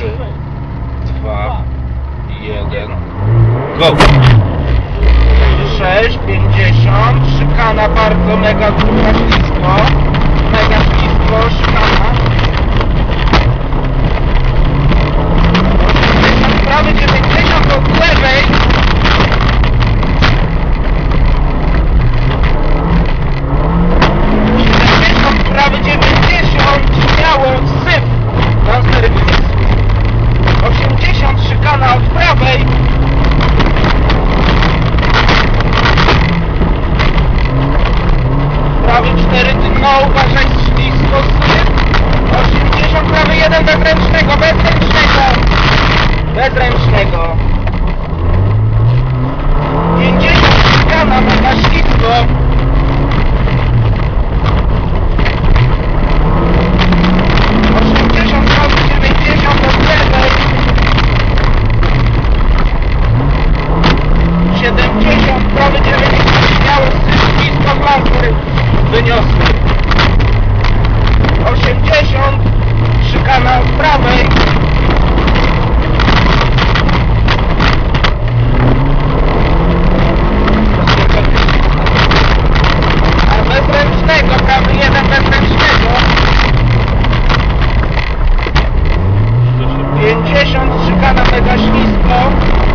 3, 2, 1, go! 6, 50, szykana bardzo mega gruba, ślisko, mega ślisko, szykana szykana mega